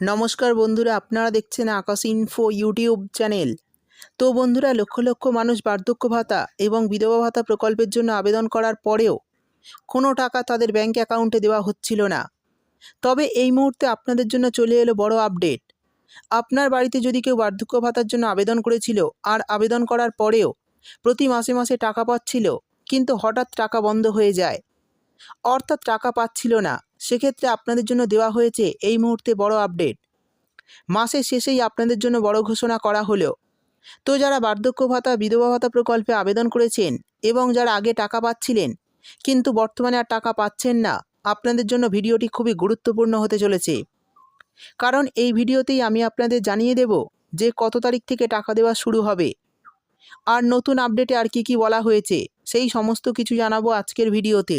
নমস্কার বন্ধুরা, আপনারা দেখছেন আকাশ ইনফো ইউটিউব চ্যানেল তো বন্ধুরা, লক্ষ লক্ষ মানুষ বার্ধক্য ভাতা এবং বিধবা ভাতা প্রকল্পের জন্য আবেদন করার পরেও কোনো টাকা তাদের ব্যাংক অ্যাকাউন্টে দেওয়া হচ্ছিল না। তবে এই মুহূর্তে আপনাদের জন্য চলে এলো বড় আপডেট আপনার বাড়িতে যদি কেউ বার্ধক্য ভাতার জন্য আবেদন করেছিল আর আবেদন করার পরেও প্রতি মাসে মাসে টাকা পাচ্ছিল, কিন্তু হঠাৎ টাকা বন্ধ হয়ে যায়, অর্থাৎ টাকা পাচ্ছিল না সেক্ষেত্রে আপনাদের জন্য দেওয়া হয়েছে এই মুহূর্তে বড় আপডেট। মাসের শেষেই আপনাদের জন্য বড় ঘোষণা করা হলো। তো যারা বার্ধক্য ভাতা, বিধবা ভাতা প্রকল্পে আবেদন করেছেন এবং যারা আগে টাকা পাচ্ছিলেন, কিন্তু বর্তমানে আর টাকা পাচ্ছেন না, আপনাদের জন্য ভিডিওটি খুবই গুরুত্বপূর্ণ হতে চলেছে। কারণ এই ভিডিওতেই আমি আপনাদের জানিয়ে দেব যে কত তারিখ থেকে টাকা দেওয়া শুরু হবে। আর নতুন আপডেটে আর কি কি বলা হয়েছে, সেই সমস্ত কিছু জানাব আজকের ভিডিওতে।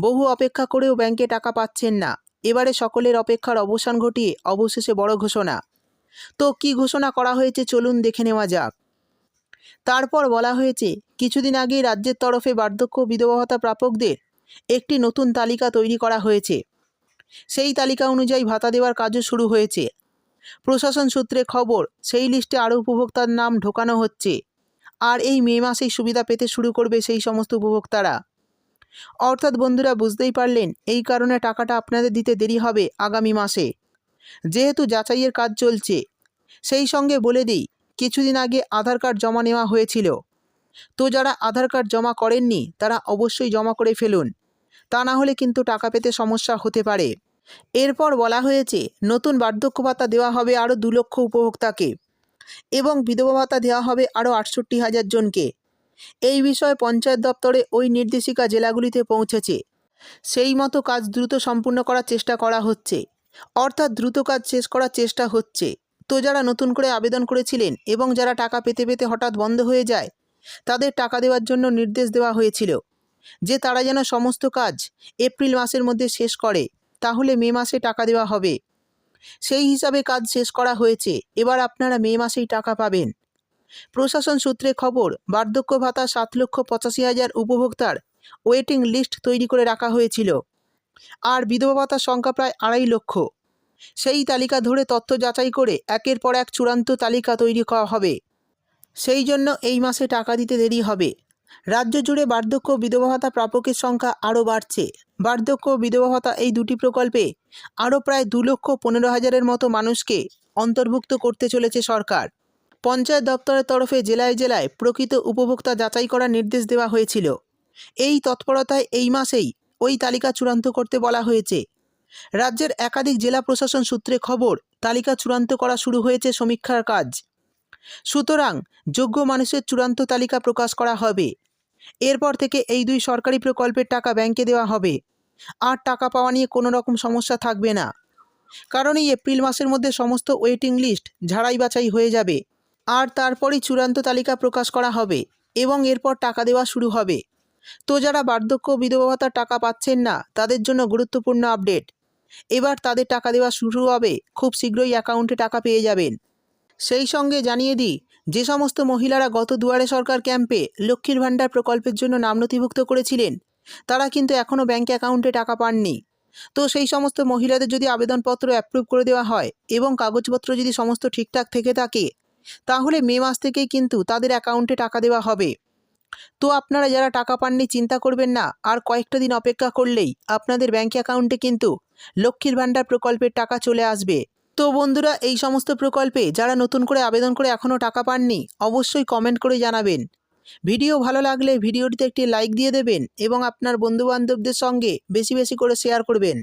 বহু অপেক্ষা করেও ব্যাংকে টাকা পাচ্ছেন না। এবারে সকলের অপেক্ষার অবসান ঘটিয়ে অবশেষে বড় ঘোষণা। তো কি ঘোষণা করা হয়েছে চলুন দেখে নেওয়া যাক। তারপর বলা হয়েছে, কিছুদিন আগেই রাজ্যের তরফে বার্ধক্য ও বিধবা ভাতা প্রাপকদের একটি নতুন তালিকা তৈরি করা হয়েছে। সেই তালিকা অনুযায়ী ভাতা দেওয়ার কাজও শুরু হয়েছে। প্রশাসন সূত্রে খবর, সেই লিস্টে আরও উপভোক্তার নাম ঢোকানো হচ্ছে। আর এই মে মাসেই সুবিধা পেতে শুরু করবে সেই সমস্ত উপভোক্তারা। অর্থাৎ বন্ধুরা বুঝতেই পারলেন, এই কারণে টাকাটা আপনাদের দিতে দেরি হবে আগামী মাসে। যেহেতু যাচাইয়ের কাজ চলছে, সেই সঙ্গে বলে দিই, কিছুদিন আগে আধার কার্ড জমা নেওয়া হয়েছিল। তো যারা আধার কার্ড জমা করেননি, তারা অবশ্যই জমা করে ফেলুন। তা না হলে কিন্তু টাকা পেতে সমস্যা হতে পারে। এরপর বলা হয়েছে, নতুন বার্ধক্য ভাতা দেওয়া হবে আরও দু লক্ষ উপভোক্তাকে এবং বিধবা ভাতা দেওয়া হবে আরও আটষট্টি হাজার জনকে। এই বিষয়ে পঞ্চায়েত দপ্তরে ওই নির্দেশিকা জেলাগুলিতে পৌঁছেছে। সেই মতো কাজ দ্রুত সম্পূর্ণ করার চেষ্টা করা হচ্ছে। অর্থাৎ দ্রুত কাজ শেষ করার চেষ্টা হচ্ছে। তো যারা নতুন করে আবেদন করেছিলেন এবং যারা টাকা পেতে পেতে হঠাৎ বন্ধ হয়ে যায়, তাদের টাকা দেওয়ার জন্য নির্দেশ দেওয়া হয়েছিল। যে তারা যেন সমস্ত কাজ এপ্রিল মাসের মধ্যে শেষ করে, তাহলে মে মাসে টাকা দেওয়া হবে। সেই হিসাবে কাজ শেষ করা হয়েছে। এবার আপনারা মে মাসেই টাকা পাবেন। প্রশাসন সূত্রে খবর, বার্ধক্য ভাতা সাত লক্ষ পঁচাশি হাজার উপভোক্তার ওয়েটিং লিস্ট তৈরি করে রাখা হয়েছিল। আর বিধবা ভাতার সংখ্যা প্রায় আড়াই লক্ষ। সেই তালিকা ধরে তথ্য যাচাই করে একের পর এক চূড়ান্ত তালিকা তৈরি করা হবে। সেই জন্য এই মাসে টাকা দিতে দেরি হবে। রাজ্য জুড়ে বার্ধক্য বিধবা ভাতা প্রাপকের সংখ্যা আরও বাড়ছে। বার্ধক্য বিধবা ভাতা এই দুটি প্রকল্পে আরও প্রায় দু লক্ষ পনেরো হাজারের মতো মানুষকে অন্তর্ভুক্ত করতে চলেছে সরকার। পঞ্চায়েত দপ্তরের তরফে জেলায় জেলায় প্রকৃত উপভোক্তা যাচাই করার নির্দেশ দেওয়া হয়েছিল। এই তৎপরতায় এই মাসেই ওই তালিকা চূড়ান্ত করতে বলা হয়েছে। রাজ্যের একাধিক জেলা প্রশাসন সূত্রে খবর, তালিকা চূড়ান্ত করা শুরু হয়েছে সমীক্ষার কাজ। সুতরাং যোগ্য মানুষের চূড়ান্ত তালিকা প্রকাশ করা হবে। এরপর থেকে এই দুই সরকারি প্রকল্পের টাকা ব্যাংকে দেওয়া হবে। আর টাকা পাওয়া নিয়ে কোনো রকম সমস্যা থাকবে না। কারণ এই এপ্রিল মাসের মধ্যে সমস্ত ওয়েটিং লিস্ট ঝাড়াই বাছাই হয়ে যাবে। আর তারপরই চূড়ান্ত তালিকা প্রকাশ করা হবে এবং এরপর টাকা দেওয়া শুরু হবে। তো যারা বার্ধক্য বিধবা ভাতার টাকা পাচ্ছেন না, তাদের জন্য গুরুত্বপূর্ণ আপডেট। এবার তাদের টাকা দেওয়া শুরু হবে, খুব শীঘ্রই অ্যাকাউন্টে টাকা পেয়ে যাবেন। সেই সঙ্গে জানিয়ে দিই, যে সমস্ত মহিলারা গত দুয়ারে সরকার ক্যাম্পে লক্ষ্মীর ভাণ্ডার প্রকল্পের জন্য নাম নথিভুক্ত করেছিলেন, তারা কিন্তু এখনও ব্যাঙ্ক অ্যাকাউন্টে টাকা পাননি। তো সেই সমস্ত মহিলাদের যদি আবেদনপত্র অ্যাপ্রুভ করে দেওয়া হয় এবং কাগজপত্র যদি সমস্ত ঠিকঠাক থেকে থাকে তাহলে মে মাস থেকেই কিন্তু তাদের অ্যাকাউন্টে টাকা দেওয়া হবে। তো আপনারা যারা টাকা পাননি, চিন্তা করবেন না। আর কয়েকটা দিন অপেক্ষা করলেই আপনাদের ব্যাঙ্ক অ্যাকাউন্টে কিন্তু লক্ষ্মীর ভাণ্ডার প্রকল্পের টাকা চলে আসবে। তো বন্ধুরা, এই সমস্ত প্রকল্পে যারা নতুন করে আবেদন করে এখনও টাকা পাননি, অবশ্যই কমেন্ট করে জানাবেন। ভিডিও ভালো লাগলে ভিডিওটিতে একটি লাইক দিয়ে দেবেন এবং আপনার বন্ধুবান্ধবদের সঙ্গে বেশি বেশি করে শেয়ার করবেন।